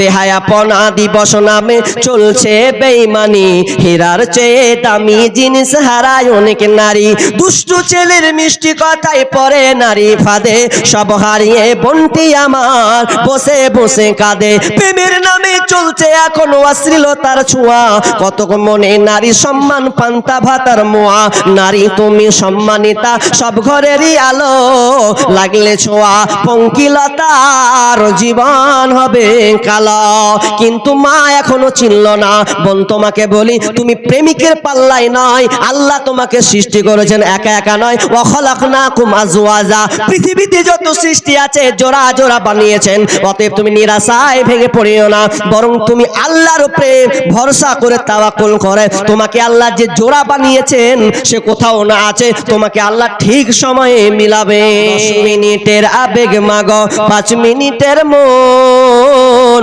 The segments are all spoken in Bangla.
বেহায়াপনা দিবস নামে চলছে বেইমানি। হীরার চেয়ে দামি জিনিস হারায় অনেক নারী। দুষ্টু ছেলের মিষ্টি কথায় পরে নারী ফাঁদে। সব হারিয়ে বন্টি আমার বসে বসে কাঁদে। প্রেমের নামে চলছে এখন অশ্লীলতার ছোঁয়া। কত মনে নারী সম্মান পান্তা ভাতার মোয়া। নারী তুমি সম্মানিতা, সব ঘরেরই আলো। লাগলে ছোঁয়া, পঙ্কিলতার জীবন হবে কালো। কিন্তু মা এখনও চিনল না। বোন তোমাকে বলি, তুমি প্রেমিকের পাল্লাই নয়। আল্লাহ তোমাকে সৃষ্টি করেছেন একা একা নয়। অখলাক না কুমাজুয়াজা পৃথিবীতে যত সৃষ্টি আছে, জোড়া জোড়া বানিয়েছেন। অতএব তুমি নিরাশায় ভেঙে পড়িও না। বরং তুমি আল্লাহর উপরে ভরসা করে তাওয়াক্কুল করে। তোমাকে আল্লাহ যে জোড়া বানিয়েছেন, সে কোথাও না আছে। তোমাকে আল্লাহ ঠিক সময়ে মিলাবে। মিনিটের আবেগ মাগো, পাঁচ মিনিটের মন।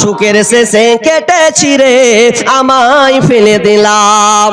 সুখের শেষে কেটে রে আমায় ফেলে দিলাম।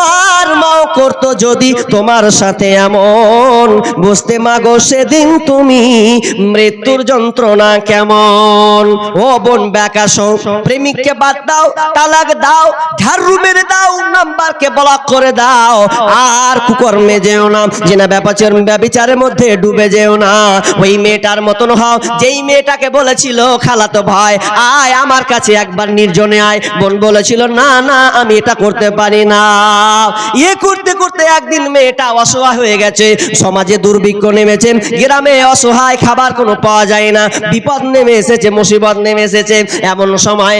মাও করতো যদি তোমার সাথে এমন। বুঝতে মাগো সেদিন তুমি মৃত্যুর যন্ত্রণা কেমন। ও বোন ব্যাকাশ প্রেমিককে বাদ দাও, তালাক দাও, ঝাড়ু মেরে দাও, নাম্বারকে ব্লক করে দাও। আর কুকর্মে যেও না, জেনা ব্যাপাচের ব্যবিচারের মধ্যে ডুবে যেও না। ওই মেয়েটার মতন হও, যেই মেয়েটাকে বলেছিল খালাতো ভাই আয় আমার কাছে একবার নির্জনে আয়। বোন বলেছিল, না না, আমি এটা করতে পারি না। ইয়ে করতে করতে একদিন মেয়েটা অসহায় হয়ে গেছে। সমাজে দুর্ভিক্ষ গ্রামে অসহায় খাবার কোনো পাওয়া যায় না। বিপদ নেমে এসেছে, মুসিবত নেমে এসেছে। এমন সময়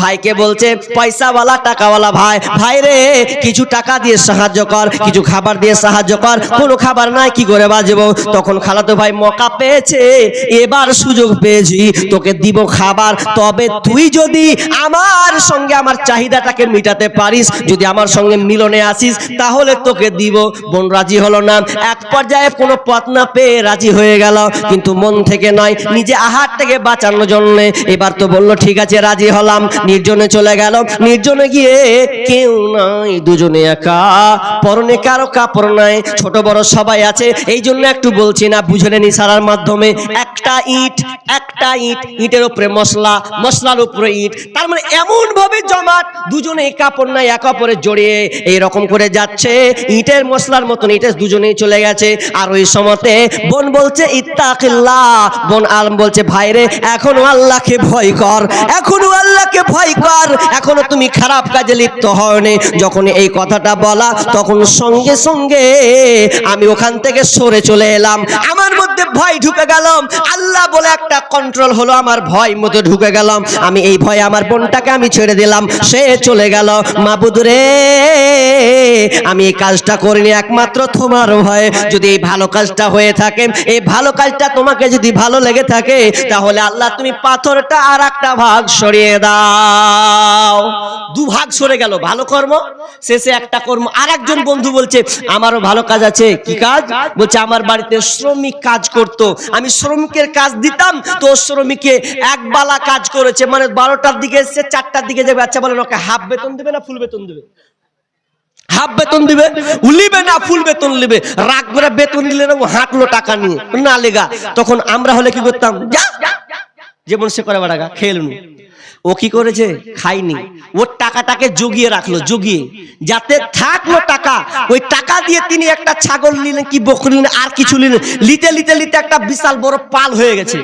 ভাইকে বলছে, পয়সাওয়ালা, টাকাওয়ালা ভাই ভাই রে, কিছু টাকা দিয়ে সাহায্য কর, কিছু খাবার দিয়ে সাহায্য কর। কোনো খাবার নাই, কি করে বাজবো তখন খালাতো ভাই মকা পেয়েছে। এবার সুযোগ পেয়েছি, তোকে দিব খাবার। তবে তুই যদি আমার সঙ্গে আমার চাহিদাটাকে মিটাতে পারিস, যদি আমার সঙ্গে মিলনে আসিস, তাহলে তোকে দিব। বোন রাজি হলো না। এক পর্যায়ে কোনো পথ না পেয়ে রাজি হয়ে গেল। কিন্তু মন থেকে নয়, নিজে আহার থেকে বাঁচানোর জন্য। এবার তো বলল, ঠিক আছে, রাজি হলাম। নির্জনে চলে গেল। নির্জনে গিয়ে কেউ নাই, দুজনে একা। পরনে কারও কাপড় নাই, ছোট বড় সবাই আছে। এই জন্য একটু বলছি না, বুঝে নেন ইশারার মাধ্যমে। একটা ইট একটা ইট, ইটের উপরে মশলা, মশলার উপরে ইট। তার মানে এমন ভাবে জমাট দুজনে কাপড় নাই, এক অপরে জড়িয়ে। এই রকম করে যাচ্ছে, ইটের মশলার মতন, ইটের দুজনেই চলে গেছে। আর ওই সময়তে বোন বলছে, ইত্তাকিল্লাহ। বোন আলম বলছে, ভাইরে, এখনও আল্লাহকে ভয় কর, এখনও আল্লাহকে ভয় কর। এখনও তুমি খারাপ কাজে লিপ্ত হওনি। যখন এই কথাটা বলা, তখন সঙ্গে সঙ্গে আমি ওখান থেকে সরে চলে এলাম। আমার মধ্যে ভয় ঢুকে গেলাম আল্লাহ বলে একটা কন্ট্রোল হলো, আমার ভয় মধ্যে ঢুকে গেলাম আমি এই ভয়ে আমার বোনটাকে আমি ছেড়ে দিলাম। সে চলে গেল। মাবুদ রে আমি এই কাজটা করিনি একমাত্র তোমার ভয়ে। যদি এই ভালো কাজটা হয়ে থাকে, এই ভালো কাজটা তোমাকে যদি ভালো লেগে থাকে, তাহলে আল্লাহ তুমি পাথরটা আর একটা ভাগ সরিয়ে দাও। দু ভাগ সরে গেল, ভালো কর্ম? শেষে একটা কর্ম। আর একজন বন্ধু বলছে, আমারও ভালো কাজ আছে। কি কাজ? বলছে, আমার বাড়িতে শ্রমিক কাজ করত। আমি শ্রমিকের কাজ দিতাম, তো শ্রমিকে এক বালা কাজ করেছে। মানে বারোটার দিকে এসছে, চারটার দিকে যাবে। আচ্ছা বলেন, ওকে হাফ বেতন দেবে না ফুল বেতন দেবে? হাফ বেতন দিবে, উলিবে না ফুল বেতন লিবে রাগ করে বেতন নিলে হাঁটলো টাকা নিয়ে। না লেগা, তখন আমরা হলে কি করতাম? যেমন সে করে বাড়াগা খেলুন ও কি করেছে? খাইনি ওর টাকাটাকে জগিয়ে রাখল, জগিয়ে। যাতে থাকল টাকা, ওই টাকা দিয়ে তিনি একটা ছাগল নিলেন, কি বকরি আর কিছু নিলেন। লিতে লিতে লিতে একটা বিশাল বড় পাল হয়ে গেছে।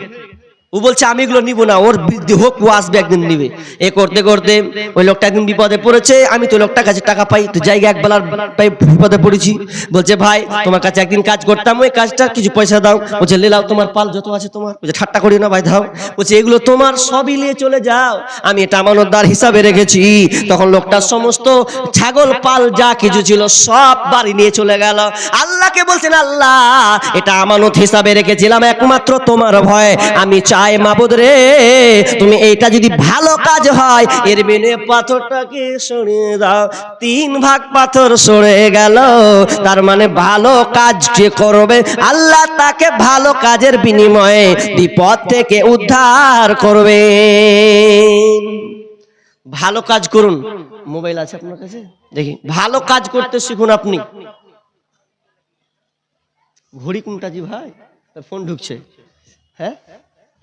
ও বলছে, আমি এগুলো নিব না, ওর বৃদ্ধি হোক, ও আসবে একদিন নিবে। এ করতে করতে ওই লোকটা একদিন বিপদে পড়েছে, আমি তো লোকটার কাছে টাকা পাই, তো জায়গা এক বেলার পাই বিপদে পড়েছি। বলছে, ভাই, তোমার কাছে একদিন কাজ করতাম, ওই কাজটা কিছু পয়সা দাও। বলছে লেলাও তোমার পাল যত আছে তোমার। বলছে, ঠাট্টা করি না, ভাই, দাও। বলছে, এগুলো তোমার সবই নিয়ে চলে যাও, আমি এটা আমানতদার হিসাবে রেখেছি। তখন লোকটার সমস্ত ছাগল, পাল, যা কিছু ছিল, সব বাড়ি নিয়ে চলে গেল। আল্লাহকে বলছেন, আল্লাহ, এটা আমানত হিসাবে রেখেছিলাম, একমাত্র তোমার ভয়। আমি চাই মাবুদ রে, তুমি এইটা যদি ভালো কাজ হয়, এর বিনে পাথরটাকে সরিয়ে দাও। তিন ভাগ পাথর সরে গেল, তার মানে ভালো কাজ যে করবে, আল্লাহ তাকে ভালো কাজের বিনিময়ে বিপদ থেকে উদ্ধার করবে। ভালো কাজ করুন। মোবাইল আছে আপনার কাছে? দেখি, ভালো কাজ করতে শিখুন আপনি। ঘড়ি কোনটা জি ভাই? ফোন ঢুকছে। হ্যাঁ?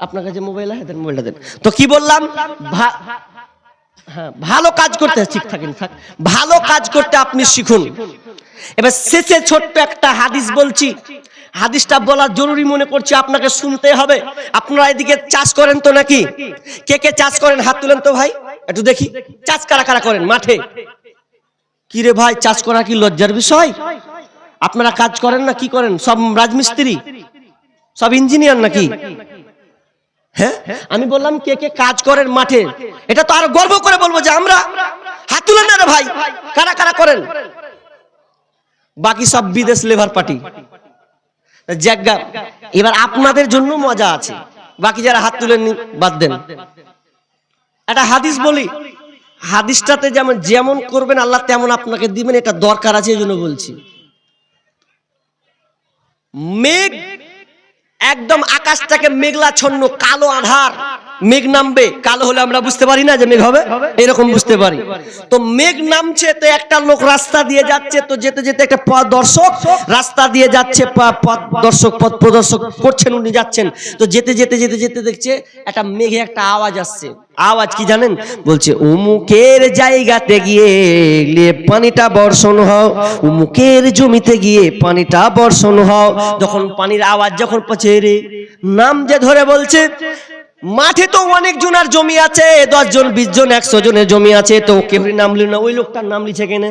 আপনার কাছে মোবাইল আছে মোবাইলটা দেন তো কি বললাম? হ্যাঁ ভালো কাজ করতে ঠিক থাকেন, থাক। ভালো কাজ করতে আপনি শিখুন। এবার শেষে ছোট্ট একটা হাদিস বলছি। হাদিসটা বলা জরুরি মনে করছি আপনাকে শুনতে হবে। আপনারা এদিকে চাষ করেন তো নাকি? কে কে চাষ করেন? হাত তুলেন তো ভাই। একটু দেখি। চাষ কারা কারা করেন? মাঠে। কি রে ভাই, চাষ করা কি লজ্জার বিষয়? আপনারা কাজ করেন না, কি করেন? সব রাজমিস্ত্রি? সব ইঞ্জিনিয়ার নাকি? হ্যাঁ? আমি বললাম, কে কে কাজ করেন মাঠে? এটা তো আরও গর্ব করে বলব যে আমরা হাত তুলেন না রে ভাই, কারা কারা করেন? বাকি সব বিদেশ লেবার পার্টি। জায়গা এবার আপনাদের জন্য মজা আছে। বাকি যারা হাত তুলেননি বাদ দেন। একটা হাদিস বলি, হাদিসটাতে যেমন যেমন করবেন আল্লাহ তেমন আপনাকে দিবেন, এটা দরকার আছে, এই জন্য বলছি। মেঘ একদম আকাশটাকে মেঘলা ছন্ন কালো আধার। মেঘ নামবে কালো হলে আমরা বুঝতে পারি না যে মেঘ হবে? এরকম বুঝতে পারি। তো মেঘ নামছে তো একটা লোক রাস্তা দিয়ে যাচ্ছে তো যেতে যেতে একটা পথ দর্শক রাস্তা দিয়ে যাচ্ছে পথ দর্শক পথ প্রদর্শক করছেন উনি যাচ্ছেন। তো যেতে যেতে যেতে যেতে দেখছে একটা মেঘে একটা আওয়াজ আসছে। আওয়াজ কি জানেন? বলছে উমুকের জায়গাতে গিয়ে পানিটা বর্ষণ হও। উমুকের জমিতে গিয়ে পানিটা বর্ষণ হও। যখন পানির আওয়াজ যখন পছে রে নাম যে ধরে বলছে মাঠে তো অনেক জনের জমি আছে দশ জন বিশ জন একশো জনের জমি আছে, তো কেউ নাম লিল না, ওই লোকটার নাম লিছে কেনে?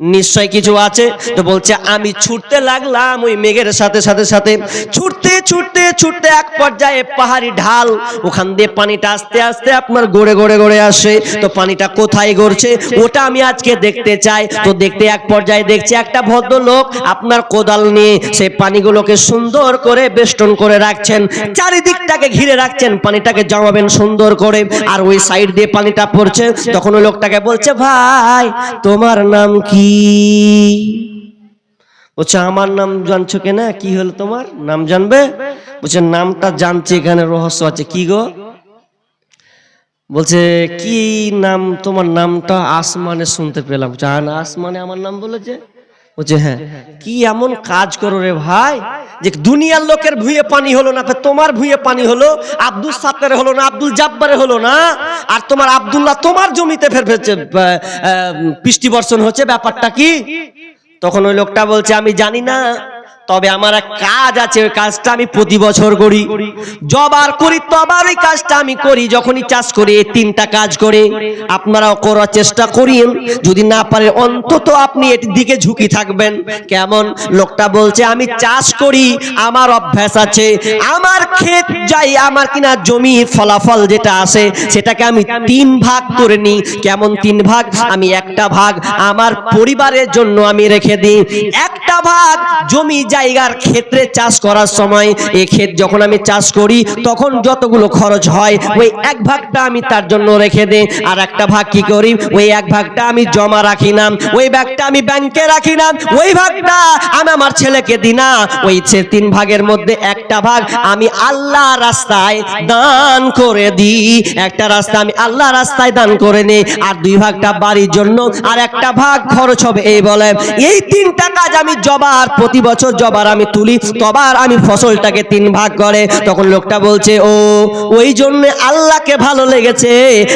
নিশ্চয় কিছু আছে? তো বলছে, আমি ছুটতে লাগলাম ওই মেঘের সাথে সাথে সাথে। ছুটতে ছুটতে ছুটতে এক পর্যায়ে পাহাড়ি ঢাল। ওখান দিয়ে পানিটা আস্তে আস্তে আপনার গড়ে গড়ে গড়ে আসে। তো পানিটা কোথায় গড়ছে? ওটা আমি আজকে দেখতে চাই। তো দেখতে এক পর্যায়ে দেখছি একটা ভদ্রলোক আপনার কোদাল নিয়ে সেই পানিগুলোকে সুন্দর করে বেষ্টন করে রাখছেন। চারিদিকটাকে ঘিরে রাখছেন। পানিটাকে জমাবেন সুন্দর করে। আর ওই সাইড দিয়ে পানিটা পড়ছে। তখন ওই লোকটাকে বলছে, ভাই, তোমার নাম কি? বলছে, আমার নাম জানছো কেনা কি হলো তোমার? নাম জানবে? বলছে, নামটা জানছে, এখানে রহস্য আছে। কি গো? বলছে, কি নাম? তোমার নামটা আসমানে শুনতে পেলাম। আসমানে আমার নাম বলেছে? বলছে হ্যাঁ কি এমন কাজ করো রে ভাই যে দুনিয়ার লোকের ভুঁয়ে পানি হলো না তোমার ভুঁয়ে পানি হলো, আব্দুল সাত্তারে হলো না, আব্দুল জাব্বারে হলো না, আর তোমার আব্দুল্লাহ তোমার জমিতে ফের ফেরছে বৃষ্টি বর্ষণ হচ্ছে, ব্যাপারটা কি? তখন ওই লোকটা বলছে, আমি জানি না তবে আমার এক কাজ আছে, ওই কাজটা আমি প্রতি বছর করি। জবার করি, তবার ওই কাজটা আমি করি, যখনই চাষ করি, এই তিনটা কাজ করে। আপনারাও করার চেষ্টা করিন যদি না পারে অন্তত আপনি এটির দিকে ঝুঁকি থাকবেন। কেমন? লোকটা বলছে, আমি চাষ করি, আমার অভ্যাস আছে। আমার ক্ষেত যাই, আমার কিনা জমি, ফলাফল যেটা আসে সেটাকে আমি তিন ভাগ করে নিই। কেমন তিন ভাগ? আমি একটা ভাগ আমার পরিবারের জন্য আমি রেখে দিই। একটা ভাগ জমি জায়গার ক্ষেত্রে চাষ করার সময় এই ক্ষেত যখন আমি চাষ করি, তখন যতগুলো খরচ হয়, ওই এক ভাগটা আমি তার জন্য রেখে দিই। আর একটা ভাগ কি করি? ওই এক ভাগটা আমি জমা রাখি না। ওই ভাগটা আমি ব্যাংকে রাখি না। ওই ভাগটা আমি আমার ছেলেকে দিই না। ওই তিন ভাগের মধ্যে একটা ভাগ আমি আল্লাহ রাস্তায় দান করে দিই। একটা রাস্তা আমি আল্লাহ রাস্তায় দান করে নিই। আর দুই ভাগটা বাড়ির জন্য। আর একটা ভাগ খরচ হবে। এই বলে, এই তিনটা কাজ আমি জবার প্রতি বছর জবার আমি তুলি, তবার আমি ফসলটাকে তিন ভাগ করে। তখন লোকটা বলছে, ও, ওই জন্য আল্লাহকে ভালো লেগেছে।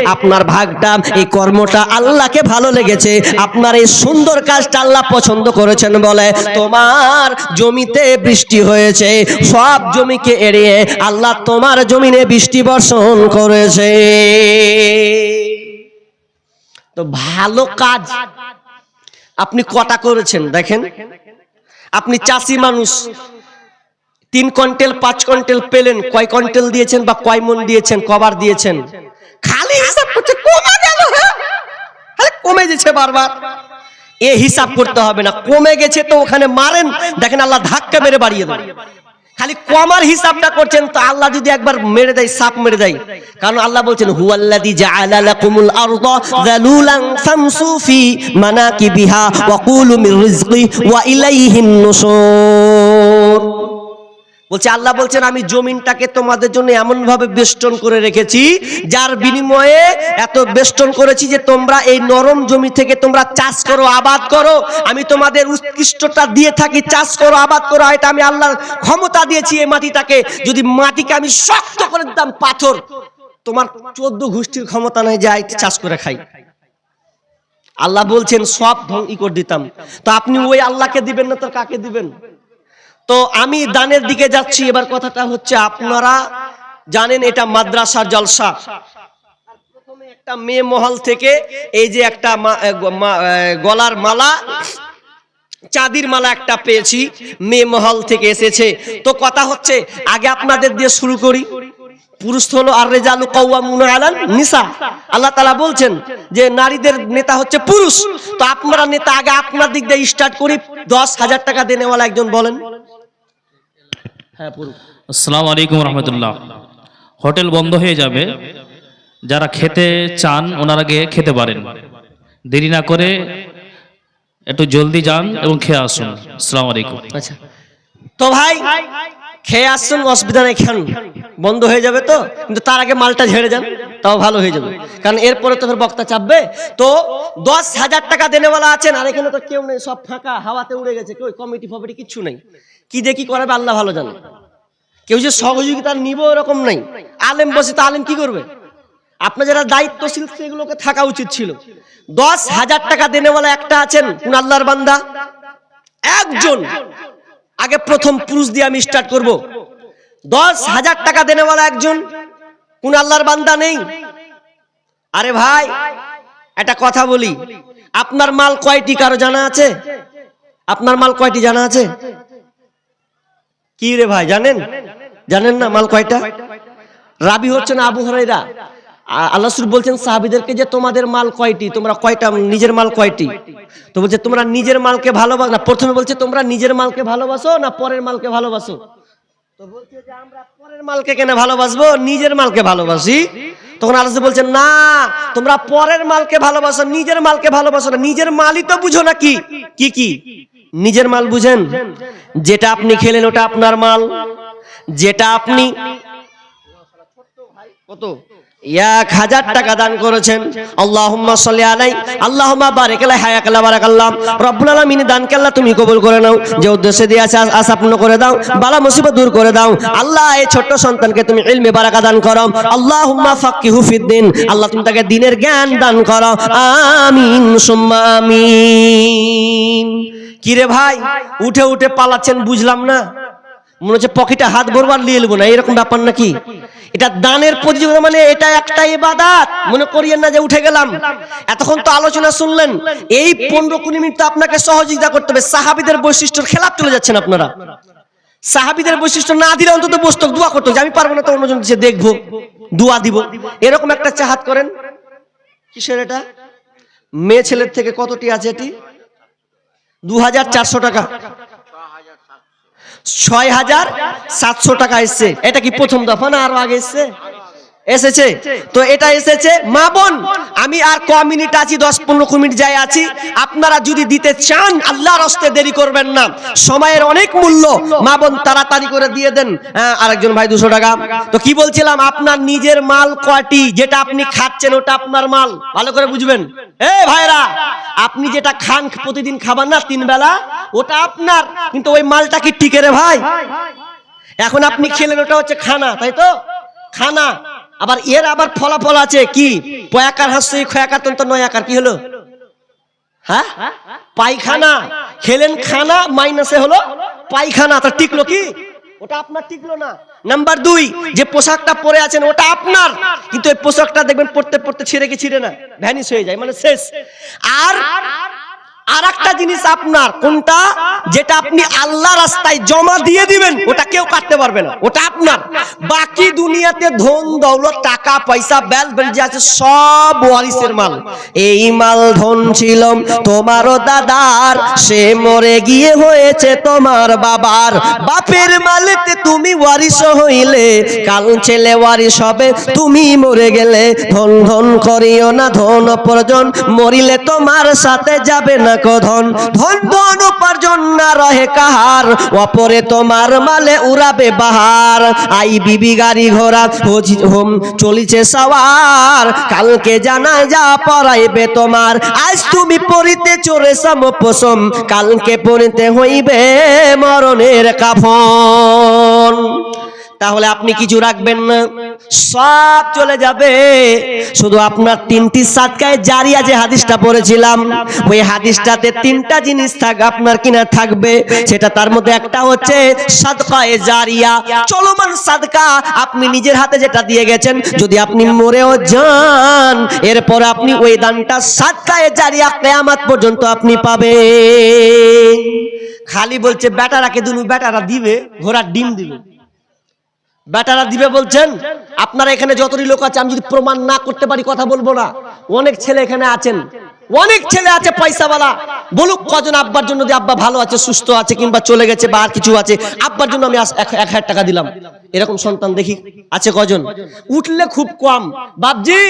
আপনার ভাগটা, এই কর্মটা আল্লাহকে ভালো লেগেছে। আপনার এই সুন্দর কাজটা আল্লাহ পছন্দ করেছেন বলে। তোমার জমিতে বৃষ্টি হয়েছে। সব জমিকে এড়িয়ে আল্লাহ তোমার জমিনে বৃষ্টি বর্ষণ করেছে। তো ভালো কাজ আপনি কটা করেছেন? দেখেন। আপনি চাষি মানুষ। তিন কন্টেল পাঁচ কন্টেল পেলেন কয় কন্টেল দিয়েছেন বা কয় মন দিয়েছেন কবার দিয়েছেন? খালি হিসাব করছে কমে গেল হ্যাঁ? কমে গেছে বারবার। এ হিসাব করতে হবে না কমে গেছে তো ওখানে মারেন দেখেন আল্লাহ ধাক্কা মেরে বাড়িয়ে দেন। খালি কমার হিসাবটা করছেন তো আল্লাহ যদি একবার মেরে দেয়, সাপ মেরে দেয়। কারণ আল্লাহ বলছেন, হুয়াল্লাযী জাআলা লাকুমুল আরদা যালুলান ফামসু ফি মানাকিবিহা ওয়া কুলু মির রিজকি ওয়া ইলাইহিন নুশুর। বলছে, আল্লাহ বলছেন, আমি জমিনটাকে তোমাদের জন্য এমন ভাবে বেষ্টন করে রেখেছি, যার বিনিময়ে এত বেষ্টন করেছি যে তোমরা এই নরম জমি থেকে তোমরা চাষ করো, আবাদ করো। আমি তোমাদের উৎকৃষ্টটা দিয়ে থাকি, চাষ করো, আবাদ করো। এটা আমি আল্লাহর ক্ষমতা দিয়েছি এই মাটিটাকে। যদি মাটিকে আমি শক্ত করে দিতাম, পাথর। তোমার চোদ্দ গোষ্ঠীর ক্ষমতা নেই যে চাষ করে খাই। আল্লাহ বলছেন, সব ধ্বং ই করে দিতাম। তো আপনি ওই আল্লাহকে দিবেন না, তো কাকে দিবেন? তো আমি দানের দিকে যাচ্ছি, এবার কথাটা হচ্ছে আপনারা জানেন এটা মাদ্রাসার জলসা। একটা মেয়ে মহল থেকে এই যে একটা গলার মালা, চাঁদির মালা একটা পেয়েছি, মেয়ে মহল থেকে এসেছে। তো কথা হচ্ছে, আগে আপনাদের দিয়ে শুরু করি। পুরুষ হলো আর রেজালু কওয়ামুনা আলান নিসা। আল্লাহ তালা বলছেন যে নারীদের নেতা হচ্ছে পুরুষ। তো আপনারা নেতা আগে আপনার দিক দিয়ে স্টার্ট করি। দশ হাজার টাকা দেনেওয়ালা একজন বলেন। হ্যাঁ আসসালামু আলাইকুম রহমতুল্লাহ। হোটেল বন্ধ হয়ে যাবে। যারা খেতে চান ওনারা গিয়ে খেতে পারেন। দেরি না করে একটু জলদি যান এবং খেয়ে আসুন। আসসালামু আলাইকুম। আচ্ছা। তো ভাই খেয়ে আসছেন অসুবিধা নেই খান বন্ধ হয়ে যাবে তো কিন্তু তার আগে মালটা ঝেড়ে যান তাও ভালো হয়ে যাবে। কারণ এরপরে তো ফের বক্তা চাপবে। তো দশ হাজার টাকা দেনেওয়ালা আছেন আর এখানে তো কেউ নেই সব ফাঁকা হাওয়াতে উড়ে গেছে কেউ কমিটি ফমিটি কিচ্ছু নেই। কি কি করাবে আল্লাহ ভালো জানে। কেউ যে সহযোগিতা নিব এরকম নাই। আলেম বসে তা আলেম কি করবে? আপনার যারা দায়িত্বশীল সেগুলোকে থাকা উচিত ছিল। দশ হাজার টাকা দেনেওয়ালা একটা আছেন, কোন আল্লাহর বান্দা? একজন। আগে প্রথম পুরুষ দিয়ে আমি স্টার্ট করব। দশ হাজার টাকা দেনেওয়ালা একজন, কোন আল্লাহর বান্দা নেই? আরে ভাই, একটা কথা বলি। আপনার মাল কয়টি কারও জানা আছে? আপনার মাল কয়টি জানা আছে? কি রে ভাই, জানেন? জানেন না মাল কয়টা? রাবি হচ্ছেন আবু হরাইরা আল্লাহ রসুল বলছেন, সাহাবিদেরকে যে তোমাদের মাল কয়টি, তোমরা কয়টা, নিজের মাল কয়টি? তো বলছে, তোমরা নিজের মালকে ভালোবাসো। না, প্রথমে বলছে, তোমরা নিজের মালকে ভালোবাসো না পরের মালকে ভালোবাসো? তো বলছে যে, আমরা পরের মালকে কেন ভালোবাসবো? নিজের মালকে ভালোবাসি। তখন আল্লাহ বলছেন, না, তোমরা পরের মালকে ভালোবাসো, নিজের মালকে ভালোবাসো না। নিজের মালই তো বুঝো না কি? কি কি? নিজের মাল বুঝেন? যেটা আপনি খেলেন ওটা আপনার মাল। যেটা আপনি কত? এক হাজার টাকা দান করেছেন। আল্লাহুম্মা আল্লাহ বারাক আল্লাহ। তুমি করে নাও। যে উদ্দেশ্যে দিয়ে আছে করে দাও। বালা মুসিবত দূর করে দাও। আল্লাহ এই ছোট্ট সন্তানকে তুমি ইলমে বারাকা দান করো। আল্লাহুম্মা ফাক্কিহু ফিদ্দিন আল্লাহ তুমি তাকে দিনের জ্ঞান দান করো। আমিন সুম্মা আমিন। কিরে ভাই, উঠে উঠে পালাচ্ছেন, বুঝলাম না। মনে হচ্ছে পকেটে হাত ভরবার নিয়ে নেব না, এরকম ব্যাপার নাকি? এটা দানের প্রতিযোগিতা মানে এটা একটা ইবাদাত। মনে করিয়েন না যে উঠে গেলাম। এতক্ষণ তো আলোচনা শুনলেন, এই পনেরো কুড়ি মিনিট তো আপনাকে সহযোগিতা করতে হবে। সাহাবিদের বৈশিষ্ট্যের খেলাপ চলে যাচ্ছেন আপনারা। সাহাবিদের বৈশিষ্ট্য না দিলে অন্তত বসতো, দোয়া করতো, যে আমি পারব না তো অন্যজন দিচ্ছে দেখব, দোয়া দিব। এরকম একটা চাহাত করেন। কিসের এটা? মেয়ে ছেলের থেকে কতটি আছে এটি? দু হাজার চারশো টাকা। ছয় হাজার সাতশো টাকা এসছে। এটা কি প্রথম দফা না আরও আগে এসছে? এসেছে? তো এটা এসেছে মা বোন। আমি আর ক মিনিট আছি দশ পনেরো মিনিট যাই আছি। আপনারা যদি দিতে চান আল্লাহর হস্তে দেরি করবেন না। সময়ের অনেক মূল্য। মা বোন তাড়াতাড়ি করে দিয়ে দেন। হ্যাঁ, আরেকজন ভাই দুশো টাকা। তো কি বলছিলাম আপনার নিজের মাল কয়টি? যেটা আপনি খাচ্ছেন ওটা আপনার মাল। ভালো করে বুঝবেন। এ ভাইরা আপনি যেটা খান প্রতিদিন খাবার না তিন বেলা ওটা আপনার। কিন্তু ওই মালটা কি টিকে রে ভাই? এখন আপনি খেলেন ওটা হচ্ছে খানা তাই তো? খানা। আবার এর আবার ফলাফল আছে কি? পয়াকার হাস্যই খয়াকার তন্ত নয়াকার কি হলো? হ্যাঁ? পায়খানা। খেলেন খানা, মাইনাসে হলো পায়খানা। তা টিকলো কি? ওটা আপনার টিকলো না। নাম্বার দুই, যে পোশাকটা পরে আছেন, ওটা আপনার। কিন্তু এই পোশাকটা দেখবেন পড়তে পড়তে ছিঁড়ে কি ছিঁড়ে না? ভ্যানিশ হয়ে যায় মানে শেষ। আর আর একটা জিনিস আপনার, কোনটা? যেটা আপনি আল্লাহ রাস্তায় জমা দিয়ে দিবেন, ওটা কেউ কাটতে পারবে না, ওটা আপনার। বাকি দুনিয়াতে ধন, দৌলত, টাকা, পয়সা বেল বেল যে আছে, সব ওয়ারিসের মাল। এই মাল ধন ছিল তোমারও দাদার, সে মরে গিয়ে হয়েছে তোমার বাবার। বাপের মালেতে তুমি ওয়ারিস হইলে, কাল ছেলে ওয়ারিস হবে, তুমি মরে গেলে। ধন ধন করিও না, ধন উপার্জন মরিলে তোমার সাথে যাবে না কধন ধন ধন উপার্জন না রহে কাহার, অপরে তোমার মালে উড়াবে বাহার। আই বিবি গাড়ি ঘোড়া হোম চলিছে সওয়ার। কালকে জানা যা পড়াইবে তোমার, আজ তুমি পড়িতে চোরে সম পোষম কালকে পড়িতে হইবে মরণের কাফন। তাহলে আপনি কিছু রাখবেন না। সব চলে যাবে। শুধু আপনার তিনটি সাদকায় জারিয়া যে হাদিসটা পড়েছিলাম, ওই হাদিসটাতে তিনটা জিনিস থাক আপনার কিনা থাকবে। সেটা তার মধ্যে একটা হচ্ছে সাদকায়ে জারিয়া। চলমান সাদকা আপনি নিজের হাতে যেটা দিয়ে গেছেন, যদি আপনি মরেও যান, এরপর আপনি ওই দানটা সাদকায়ে জারিয়া কেয়ামাত পর্যন্ত আপনি পাবেন। খালি বলছে, বেটারাকে দুনু, বেটারা দিবে, ঘোড়ার ডিম দিবে। বেটারা দিবে বলছেন, আপনারা এখানে যতটি লোক আছে, আমি যদি প্রমাণ না করতে পারি, কথা বলব না। অনেক ছেলে এখানে আছেন। অনেক ছেলে আছে পয়সাওয়ালা। বলুক কজন আব্বার জন্য যে আব্বা ভালো আছে, সুস্থ আছে, কিংবা চলে গেছে বা আর কিছু আছে, আব্বার জন্য আমি এক হাজার টাকা দিলাম। এরকম সন্তান দেখি, আছে কজন? উঠলে খুব কম। বাপজি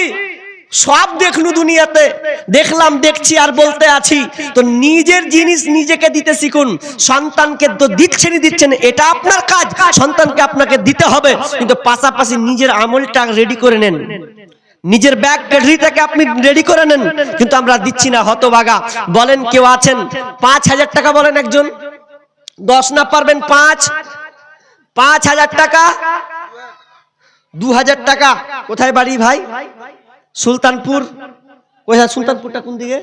সব দেখলু দুনিয়াতে। দেখলাম, দেখছি আর বলতে আছি। তো নিজের জিনিস নিজেকে দিতে শিখুন। সন্তানকে তো দিচ্ছেনই দিচ্ছেন। এটা আপনার কাজ। সন্তানকে আপনাকে দিতে হবে। কিন্তু পাশাপাশি নিজের আমলটা রেডি করে নেন। নিজের ব্যাগ পেডরিটাকে আপনি রেডি করে নেন। কিন্তু আমরা দিচ্ছি না হতবাগা বলেন কেউ আছেন? পাঁচ হাজার টাকা বলেন একজন। দশ না পারবেন পাঁচ। পাঁচ হাজার টাকা। দু হাজার টাকা। কোথায় বাড়ি ভাই? সুলতানপুর। ওই হ্যাঁ সুলতানপুরটা কোন দিকে?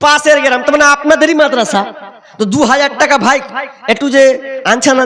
পাশের গ্রাম, তার মানে আপনাদেরই মাদ্রাসা। তো দু হাজার টাকা ভাই, একটু যে আনছানা